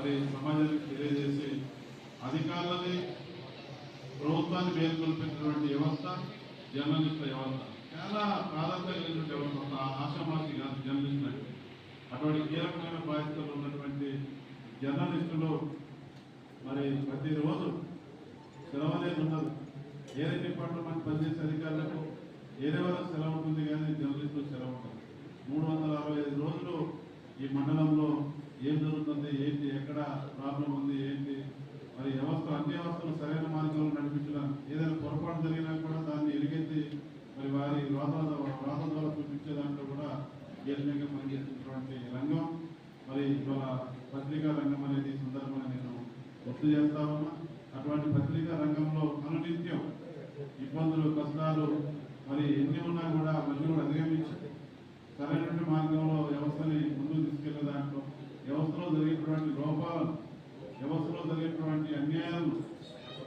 మరి సమాజానికి తెలియజేసి అధికారులని ప్రభుత్వాన్ని మేల్కొల్పినటువంటి వ్యవస్థ జర్నలిస్టుల వ్యవస్థ. చాలా ప్రాధాన్యత కలిగినటువంటి వ్యవస్థ ఒక ఆశామాసి కాదు అంటే అటువంటి కీలకమైన బాధ్యతలు ఉన్నటువంటి జర్నలిస్టులు మరి ప్రతిరోజు సెలవు అనేది ఉండదు ఏరే డిపార్ట్మెంట్ పనిచేసే అధికారులకు ఏరే వరకు సెలవు ఉంటుంది కానీ జర్నలిస్టులు సెలవు ఉండదు. మూడు వందల అరవై ఐదు రోజులు ఈ మండలంలో ఏం జరుగుతుంది ఏంటి ఎక్కడ ప్రాబ్లం ఉంది ఏంటి మరి వ్యవస్థ అన్ని వ్యవస్థలు సరైన మార్గంలో నడిపించడం ఏదైనా పొరపాటు జరిగినా కూడా దాన్ని ఎరిగెత్తి మరి వారి వాదన వాదన ద్వారా చూపించే దాంట్లో కూడా కీలకంగా పనిచేస్తున్నటువంటి రంగం. మరి ఇవాళ పత్రికా రంగం అనేది సందర్భంగా నేను గుర్తు చేస్తా ఉన్నా. అటువంటి పత్రికా రంగంలో అనునిత్యం ఇబ్బందులు కష్టాలు మరి ఎన్ని ఉన్నా కూడా మళ్ళీ కూడా అధిగమించి సరైనటువంటి మార్గంలో వ్యవస్థని ముందుకు తీసుకెళ్ళే దాంట్లో వ్యవస్థలో జరిగినటువంటి లోపాలు వ్యవస్థలో జరిగేటువంటి అన్యాయం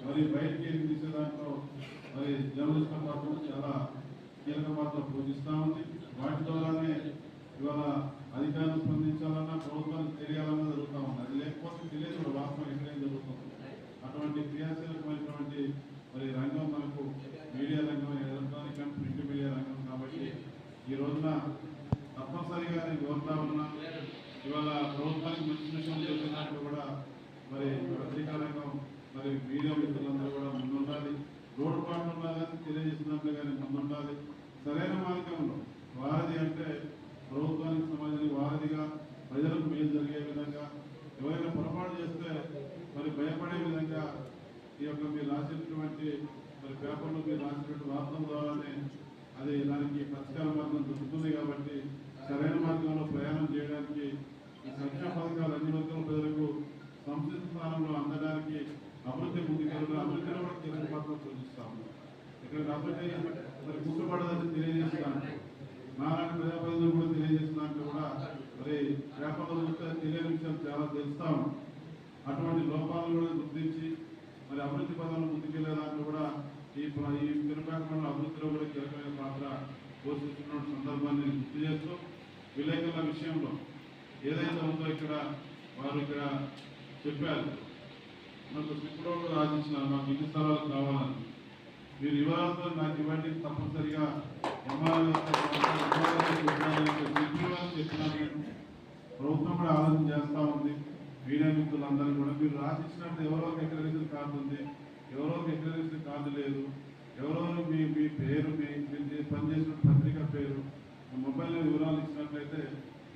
మరి బయటికి తీసే దాంట్లో మరి జర్నలిస్టుల పాత్ర చాలా కీలక పాత్ర పూజిస్తూ ఉంది. వాటి ద్వారానే ఇవాళ అధికారులు స్పందించాలన్నా ప్రభుత్వానికి తెలియాలన్నా జరుగుతూ ఉంది. అది లేకపోతే తెలియదు వాస్తవం ఎక్కడేం జరుగుతుంది. అటువంటి క్రియాశీలకమైనటువంటి మరి రంగం మనకు మీడియా రంగం ఎలక్ట్రానిక్ అండ్ ప్రింట్ మీడియా రంగం కాబట్టి ఈ రోజున తప్పనిసరిగా నేను కోరుతా ఉన్నా ఇవాళ ప్రభుత్వానికి మంచి విషయం చేసినట్టు కూడా మరి పత్రికా రంగం మరి మీడియా మిత్రులందరూ కూడా ముందుండాలి రోడ్డు పాటు ఉండాలని తెలియజేసినట్లుగానే ముందుండాలి సరైన మార్గంలో వారధి అంటే ప్రభుత్వానికి సమాజానికి వారధిగా ప్రజలకు మేలు జరిగే విధంగా ఎవరైనా పొరపాటు చేస్తే మరి భయపడే విధంగా ఈ యొక్క మీరు రాసినటువంటి మరి పేపర్లో మీరు రాసినటువంటి వార్తల ద్వారానే అది దానికి పరిష్కార మార్గం దొరుకుతుంది కాబట్టి సరైన మార్గంలో ప్రయాణం చేయడానికి ఈ సంక్షేమ పథకాలు అన్ని వర్గాల ప్రజలకు సంసిద్ధ స్థానంలో అందడానికి అభివృద్ధి ముందుకెళ్ళడం అభివృద్ధిలో కూడా కీలక పాత్ర పోషిస్తాము. ఇక్కడ అభివృద్ధి మరి గుర్తుపడదని తెలియజేస్తున్నాను. నారాయణ ప్రజాప్రతినిధులు కూడా తెలియజేస్తున్నాను కూడా. మరి పేపర్లో చూస్తే తెలియని విషయాలు చాలా తెలుస్తాం అటువంటి లోపాలను కూడా గుర్తించి మరి అభివృద్ధి పదాలను ముందుకెళ్ళే దాంట్లో కూడా ఈ ఈ తిరుపతి అభివృద్ధిలో కూడా కీలకమైన పాత్ర పోషిస్తున్న సందర్భాన్ని గుర్తు చేస్తూ విలేకరుల విషయంలో ఏదైతే ఉందో ఇక్కడ వారు ఇక్కడ చెప్పారు. మనకు ఇప్పుడు ఆశించినారు మాకు ఇన్ని స్థలాలు కావాలని. మీరు వివరాలతో నాకు ఇవ్వండి తప్పనిసరిగా చెప్పినాను ప్రభుత్వం కూడా ఆలోచన చేస్తూ ఉంది. మీడియా మిత్రులందరూ కూడా. మీరు రాసిచ్చినట్టు ఎవరో ఎక్కడైతే కార్డు ఉంది ఎవరో ఎక్కడైతే కార్డు లేదు ఎవరో మీ మీ పేరు మీ పనిచేసిన పత్రిక పేరు మొబైల్లో మొబైల్ వివరాలు ఇచ్చినట్లయితే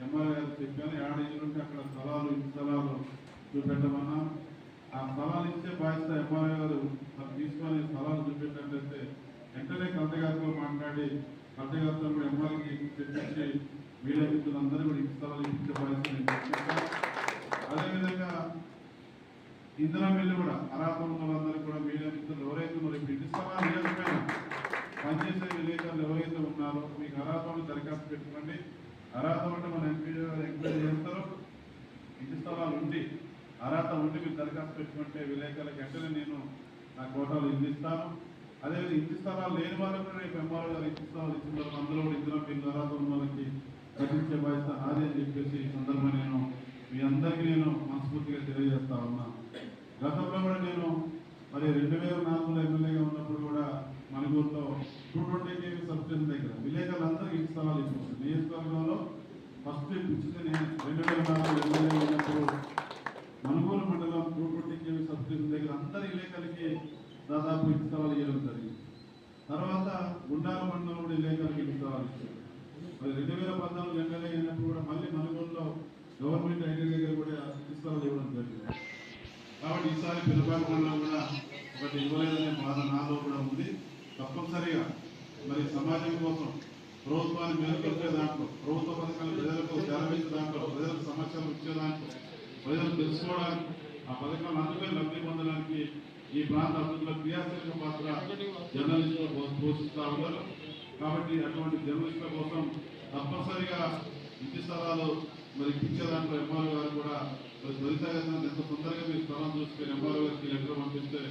ఎంఆర్ గారు చెప్పాను యాడ్ ఉంటే అక్కడ స్థలాలు ఇంటి స్థలాలు చూపెట్టమన్నా. ఆ స్థలాలు ఇచ్చే బాధ్యత ఎంఆర్ గారు మరి తీసుకొని స్థలాలు చూపెట్టినట్లయితే వెంటనే కలెక్టర్ గారితో మాట్లాడి కలెక్టర్ గారితో కూడా ఎంఆర్కి తెప్పించి మీడియా మిత్రులందరూ కూడా ఇంటి స్థలాలు ఇప్పించే బాధ్యత నేను తీసుకుంటాను. అదేవిధంగా ఇందిరా మిల్లు కూడా అర్హత ఉన్న వాళ్ళందరూ కూడా మీడియా మిత్రులు ఎవరైతే ఉన్నారో ఇప్పుడు ఇంటి స్థలాలు లేకపోయినా పనిచేసే విలేకరులు ఎవరైతే ఉన్నారో మీకు అర్హత ఉంటే దరఖాస్తు పెట్టుకోండి. అర్హత ఉంటే మన ఎంపీ ఎంక్వైరీ చేస్తారు. ఇంటి స్థలాలు ఉండి అర్హత ఉండి మీరు దరఖాస్తు పెట్టుకుంటే విలేకరులకు వెంటనే నేను నా కోటాలు ఇందిస్తాను అదేవిధంగా ఇంటి స్థలాలు లేని వాళ్ళకు కూడా రేపు ఎంఆర్ఓ గారు ఇంటి స్థలాలు ఇచ్చిన తర్వాత అందరూ కూడా ఇందులో మీరు అర్హత ఉన్న వాళ్ళకి కట్టించే బాధ్యత నాది అని చెప్పేసి ఈ సందర్భంగా నేను మీ అందరికీ నేను మనస్ఫూర్తిగా తెలియజేస్తా ఉన్నా. గతంలో కూడా నేను మరి రెండు వేల నాలుగులో ఎమ్మెల్యేగా ఉన్నప్పుడు కూడా మన ఊర్లో టూ ట్వంటీ కేవీ సబ్స్టేషన్ దగ్గర విలేకరులందరూ ఇంటి స్థలాలు ఇచ్చారు నియోజకవర్గంలో ఫస్ట్ ఇచ్చింది నేను రెండు వేల నాలుగులో ఎమ్మెల్యేగా ఉన్నప్పుడు మనుగోలు మండలం టూ ట్వంటీ కేవీ సబ్స్టేషన్ దగ్గర అందరి విలేకరికి దాదాపు ఇంటి స్థలాలు ఇవ్వడం జరిగింది. తర్వాత గుండాల మండలం కూడా విలేకరికి ఇంటి స్థలాలు ఇచ్చారు. మరి రెండు వేల పద్నాలుగు ఎమ్మెల్యే అయినప్పుడు కూడా మళ్ళీ మనుగోలులో గవర్నమెంట్ ఐటీ దగ్గర కూడా ఇంటి స్థలాలు ఇవ్వడం జరిగింది. కాబట్టి ఈసారి పిల్లపాకంలో కూడా ఒకటి ఇవ్వలేదనే బాధ నాలో కూడా ఉంది. తప్పనిసరిగా మరి సమాజం కోసం ప్రభుత్వాన్ని మెరుగుపరిచే దాంట్లో ప్రభుత్వ పథకాలు ప్రజలకు చేరవేసే దాంట్లో ప్రజలకు సమస్యలు ఇచ్చే దాంట్లో ప్రజలు తెలుసుకోవడానికి ఆ పథకాలను అందుకే లబ్ధి పొందడానికి ఈ ప్రాంత అభివృద్ధిలో క్రియాశీలక పాత్ర జర్నలిస్టులు పోషిస్తూ ఉన్నారు. కాబట్టి అటువంటి జర్నలిస్టుల కోసం తప్పనిసరిగా ఇంటి స్థలాలు మరి ఇచ్చే దాంట్లో ఎంఆర్ఓ గారు కూడా మరి ఎంత తొందరగా మీరు స్థలం చూసుకుని ఎంఆర్ఓ గారికి లెటర్ పంపిస్తే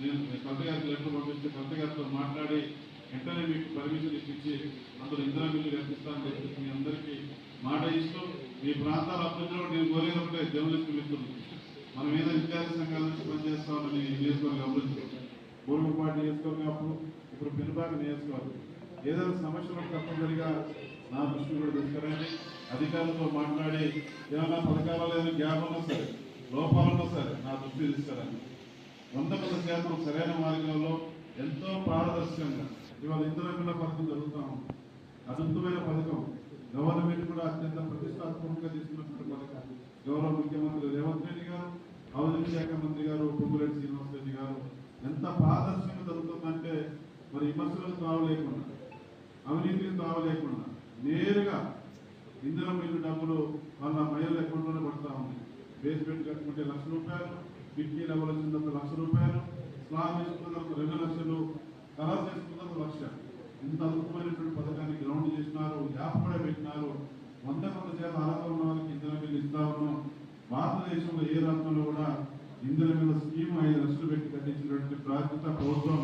నేను కలెక్టర్ గారికి లెటర్ పంపిస్తే కలెక్టర్ గారితో మాట్లాడి వెంటనే మీకు పర్మిషన్ ఇప్పించి అందులో ఇందిరా బిల్లు కల్పిస్తానని చెప్పేసి మీ అందరికీ మాట ఇస్తూ మీ ప్రాంతాల అభివృద్ధిలో నేను కోరేది జర్నలిస్ట్ మిత్రులు మనం ఏదో విద్యార్థి సంఘాల నుంచి పనిచేస్తామని నియోజకవర్గం అభివృద్ధి బోరుగుపాటి నియోజకవర్గం అప్పుడు ఇప్పుడు పెనుబాక నియోజకవర్గం ఏదైనా సమస్యలు తప్పనిసరిగా నా దృష్టి కూడా తీసుకురండి. అధికారులతో మాట్లాడి ఏమైనా పథకాలలో ఏదైనా గ్యాప్ ఉన్నా సరే లోపాలున్నా సరే నా దృష్టి తీసుకురండి. వంద పది శాతం సరైన మార్గంలో ఎంతో పారదర్శకంగా ఇవాళ ఇంద్రమిల్ల పథకం జరుగుతూ అద్భుతమైన పథకం. గవర్నమెంట్ కూడా అత్యంత ప్రతిష్టాత్మకంగా తీసుకున్నటువంటి పథకం. గౌరవ ముఖ్యమంత్రి రేవంత్ రెడ్డి గారు హౌసింగ్ శాఖ మంత్రి గారు పొంగులేటి శ్రీనివాస్ రెడ్డి గారు ఎంత పారదర్శకంగా జరుగుతుందంటే మరి విమర్శలకు తావలేకుండా అవినీతికి తావలేకుండా నేరుగా ఇంధనం మిల్లు డబ్బులు వాళ్ళ మహిళల అకౌంట్లోనే పడతా ఉంది. బేస్మెంట్ కట్టుకుంటే లక్ష రూపాయలు కిడ్నీ ఒక లక్ష రూపాయలు స్లాబ్ వేసుకున్నంత రెండు లక్షలు కలర్ ఒక లక్ష. ఇంత అద్భుతమైనటువంటి పథకాన్ని గ్రౌండ్ చేసినారు యాప్ కూడా పెట్టినారు. వంద కొంత శాతం అర్హత ఉన్న వాళ్ళకి ఇంధన బిల్లు ఇస్తా ఉన్నాం. భారతదేశంలో ఏ రాష్ట్రంలో కూడా ఇంధన బిల్లు స్కీమ్ ఐదు లక్షలు పెట్టి కట్టించినటువంటి బాధ్యత ప్రభుత్వం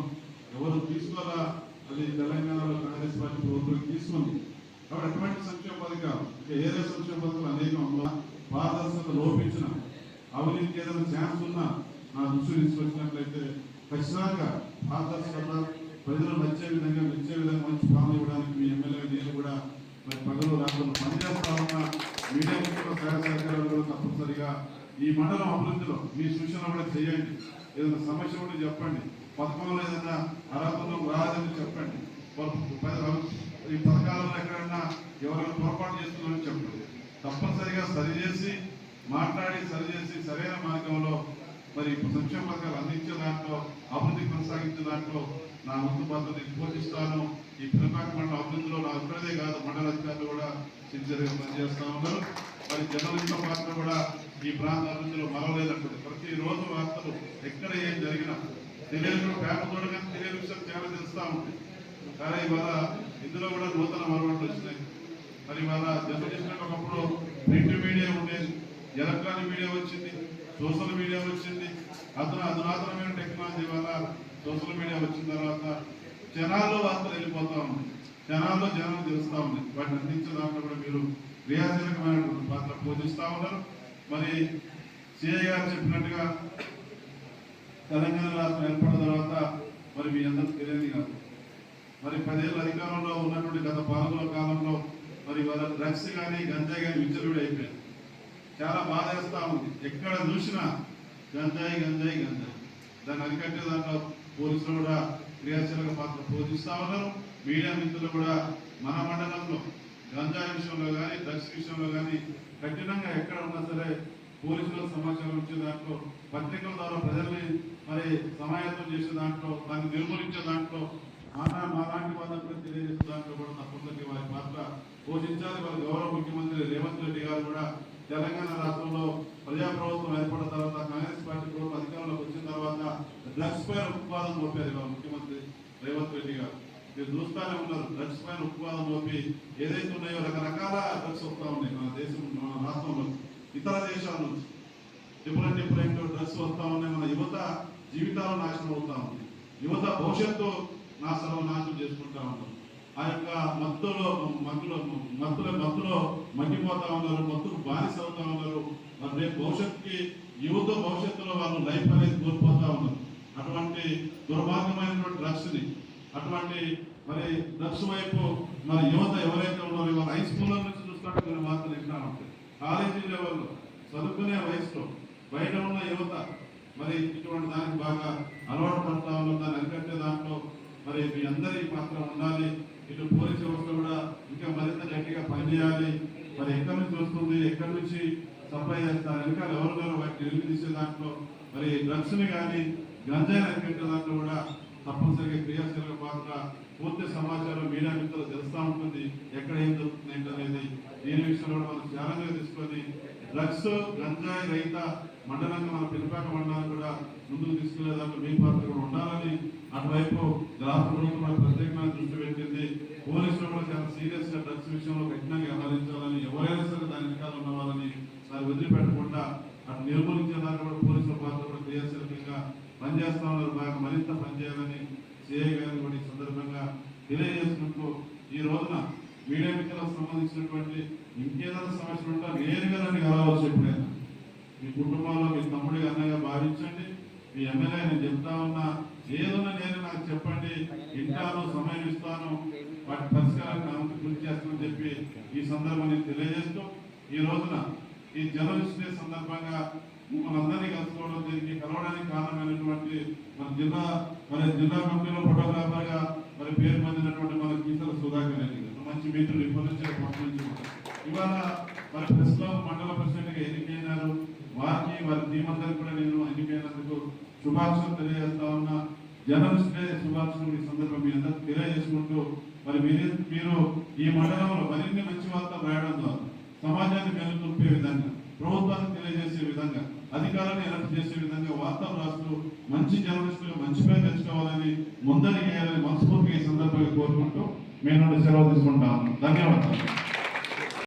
ఎవరు తీసుకోవాలా? అది తెలంగాణలో కాంగ్రెస్ పార్టీ ప్రభుత్వం తీసుకుంది. కాబట్టి అటువంటి సంక్షేమ పథకాలు ఇంకా సంక్షేమ పథకాలు అనేకం పారదర్శకత లోపించిన అవినీతికి ఏదైనా ఛాన్స్ ఉన్నా నా దృష్టి తీసుకొచ్చినట్లయితే ఖచ్చితంగా పారదర్శకత ప్రజలు నచ్చే విధంగా మెచ్చే విధంగా మంచి పాలన ఇవ్వడానికి మీ ఎమ్మెల్యే నేను కూడా మరి పగలు రాత్రులు పనిచేస్తా ఉన్న మీడియా మిత్రుల సహాయ సహకారాలు కూడా తప్పనిసరిగా ఈ మండలం అభివృద్ధిలో మీ సూచన కూడా చేయండి. ఏదైనా సమస్య ఉంటే చెప్పండి. పథకంలో ఏదైనా అర్హతలో రాదని చెప్పండి. ప- ఈ పథకాలలో ఎక్కడన్నా ఎవరైనా పొరపాటు చేస్తున్నారని చెప్పండి. తప్పనిసరిగా సరిచేసి మాట్లాడి సరిచేసి సరైన మార్గంలో మరి సంక్షేమ పథకాలు అందించే దాంట్లో అభివృద్ధి కొనసాగించే దాంట్లో నా ముందు పద్ధతి పోషిస్తాను. ఈ పిల్లపాక మండల అభివృద్ధిలో నా ఒక్కడే కాదు మండల అధికారులు కూడా సిన్సియర్గా పనిచేస్తా ఉన్నారు. మరి జర్నలిస్టుల పాత్ర కూడా ఈ ప్రాంత అభివృద్ధిలో మరవలేదంటుంది ప్రతిరోజు వార్తలు ఎక్కడ ఏం జరిగినా తెలియదు. పేపర్ చూడగానే తెలియని విషయం చాలా తెలుస్తూ ఉంటుంది కానీ ఇవాళ ఇందులో కూడా నూతన మరవట్లు వచ్చినాయి. మరి ఇవాళ జర్నలిస్ట్ ఒకప్పుడు ప్రింట్ మీడియా ఉండేది ఎలక్ట్రానిక్ మీడియా వచ్చింది సోషల్ మీడియా వచ్చింది అతను అధునాతనమైన టెక్నాలజీ వల్ల సోషల్ మీడియా వచ్చిన తర్వాత జనాల్లో వార్తలు వెళ్ళిపోతా ఉంది జనాల్లో జనాలు తెలుస్తూ ఉంది వాటిని అందించే దాంట్లో కూడా మీరు క్రియాశీలకమైనటువంటి పాత్ర పోషిస్తా ఉన్నారు. మరి సిఐ గారు చెప్పినట్టుగా తెలంగాణ రాష్ట్రం ఏర్పడిన తర్వాత మరి మీ అందరికీ తెలియదు కాదు. మరి పదేళ్ళ అధికారంలో ఉన్నటువంటి గత పాలకుల కాలంలో మరి వాళ్ళ డ్రగ్స్ కానీ గంజాయి కానీ విచ్చలుడి అయిపోయింది చాలా బాధ వేస్తా ఉంది. ఎక్కడ చూసినా గంజాయి గంజాయి గంజాయి. దాన్ని అరికట్టే దాంట్లో పోలీసులు కూడా క్రియాశీలక పాత్ర పోషిస్తా ఉన్నారు. మీడియా మిత్రులు కూడా మన మండలంలో గంజాయి విషయంలో కానీ డ్రగ్స్ విషయంలో కానీ కఠినంగా ఎక్కడ ఉన్నా సరే పోలీసులకు సమాచారం ఇచ్చే దాంట్లో పత్రికల ద్వారా ప్రజల్ని మరి సమాయత్తం చేసే దాంట్లో దాన్ని నిర్మూలించే దాంట్లో మన మా లాంటి వాళ్ళకు కూడా తెలియజేసే దాంట్లో కూడా తప్పకుండా వారి పాత్ర పోషించాలి. వారి గౌరవ ముఖ్యమంత్రి రేవంత్ రెడ్డి గారు కూడా తెలంగాణ రాష్ట్రంలో ప్రజాప్రభుత్వం ఏర్పడిన తర్వాత కాంగ్రెస్ పార్టీ ప్రభుత్వం అధికారంలోకి వచ్చిన తర్వాత డ్రగ్స్ పైన ఉత్పాదం మోపారు ఇవాళ ముఖ్యమంత్రి రేవంత్ రెడ్డి గారు. మీరు చూస్తానే ఉన్నారు డ్రగ్స్ పైన ఉత్పాదం మోపి ఏదైతే ఉన్నాయో రకరకాల డ్రగ్స్ వస్తూ ఉన్నాయి మన దేశం మన రాష్ట్రంలో. ఇతర దేశాల నుంచి డిఫరెంట్ డిఫరెంట్ డ్రగ్స్ వస్తూ ఉన్నాయి. మన యువత జీవితాలు నాశనం అవుతా ఉంది యువత భవిష్యత్తు నా సర్వనాశనం చేసుకుంటా ఉన్నారు ఆ యొక్క మత్తులో మత్తులో మత్తుల మత్తులో మగ్గిపోతా ఉన్నారు మత్తుకు బానిస అవుతా ఉన్నారు. మరి రేపు భవిష్యత్తుకి యువత భవిష్యత్తులో వాళ్ళు లైఫ్ అనేది కోల్పోతా ఉన్నారు. అటువంటి దుర్మార్గమైనటువంటి డ్రగ్స్ని అటువంటి మరి డ్రగ్స్ వైపు మరి యువత ఎవరైతే ఉన్నారో వాళ్ళ హై స్కూల్లో నుంచి చూస్తుంటే కొన్ని వార్తలు వింటా ఉంటాయి కాలేజీ లెవెల్లో చదువుకునే వయసులో బయట ఉన్న యువత మరి ఇటువంటి దానికి బాగా అలవాటు పడతా ఉన్నారు. దాన్ని అరికట్టే దాంట్లో మరి మీ అందరి పాత్ర ఉండాలి. ఇటు పోలీస్ వ్యవస్థ కూడా ఇంకా మరింత గట్టిగా పనిచేయాలి. మరి ఎక్కడి నుంచి వస్తుంది ఎక్కడి నుంచి సప్లై చేస్తారు వెనకాల ఎవరున్నారో వాటిని వెలికి తీసే దాంట్లో మరి డ్రగ్స్ని కానీ గంజాయి అరికట్టే దాంట్లో కూడా తప్పనిసరిగా క్రియాశీలక పాత్ర పూర్తి సమాచారం మీడియా మిత్రులు తెలుస్తూ ఉంటుంది. ఎక్కడ ఏం జరుగుతుంది ఏంటనేది దీని విషయంలో మనం ఛాలెంజ్గా తీసుకొని డ్రగ్స్ గంజాయి రహిత మండలంగా మన పిలిపాక మండలాన్ని కూడా ముందుకు తీసుకెళ్ళే దాంట్లో మీ పాత్ర కూడా ఉండాలని అటువైపు రాష్ట్ర కూడా ప్రత్యేకమైన దృష్టి పెట్టింది. పోలీసులు కూడా చాలా సీరియస్గా డ్రగ్స్ విషయంలో కఠినంగా వ్యవహరించాలని ఎవరైనా సరే దాని వెనకాల ఉన్న వాళ్ళని దాన్ని వదిలిపెట్టకుండా అటు నిర్మూలించే దాంట్లో కూడా పోలీసుల పాత్ర కూడా క్రియాశీలకంగా పనిచేస్తా ఉన్నారు బాగా మరింత పనిచేయాలని సిఐ గారిని కూడా ఈ సందర్భంగా తెలియజేసినట్టు ఈ రోజున మీడియా మిత్రులకు సంబంధించినటువంటి ఇంకేదైనా సమస్యలు ఉంటా నేరుగా నన్ను కలవచ్చు ఎప్పుడైనా మీ కుటుంబంలో మీ తమ్ముడి అన్నగా భావించండి. మీ ఎమ్మెల్యే నేను చెప్తా ఉన్నా ఏదైనా నేను నాకు చెప్పండి ఇంటాను సమయం ఇస్తాను వాటి పరిష్కారానికి కృషి చేస్తానని చెప్పి ఈ సందర్భాన్ని తెలియజేస్తూ ఈ రోజున ఈ జర్నలిస్ట్ డే సందర్భంగా అందరినీ కలుసుకోవడం దీనికి కలవడానికి కారణమైనటువంటి మన జిల్లా మరి జిల్లా కమిటీలో ఫోటోగ్రాఫర్గా మరి పేరు పొందినటువంటి మన గీతల సుధాకర్ రెడ్డి గారు. మంచి మిత్రులు ఇప్పటి నుంచి ఇవాళ మరి ప్రెస్ మండల ప్రెసిడెంట్గా ఎన్నికైనారు. వారికి వారి టీం కూడా నేను ఎన్నికైనందుకు శుభాకాంక్షలు తెలియజేస్తా ఉన్నా. జర్నలిస్ట్ డే శుభాకాంక్షలు ఈ సందర్భం మీ తెలియజేసుకుంటూ మరి మీరు మీరు ఈ మండలంలో మరిన్ని మంచి వార్తలు రాయడం ద్వారా సమాజాన్ని మేలుకొల్పే విధంగా ప్రభుత్వాన్ని తెలియజేసే విధంగా అధికారాన్ని ఎలక్ట్ చేసే విధంగా వార్తలు రాస్తూ మంచి జర్నలిస్టులు మంచి పేరు తెచ్చుకోవాలని ముందరి మనస్ఫూర్తిగా ఈ సందర్భంగా కోరుకుంటూ మేము సెలవు తీసుకుంటాము ధన్యవాదాలు.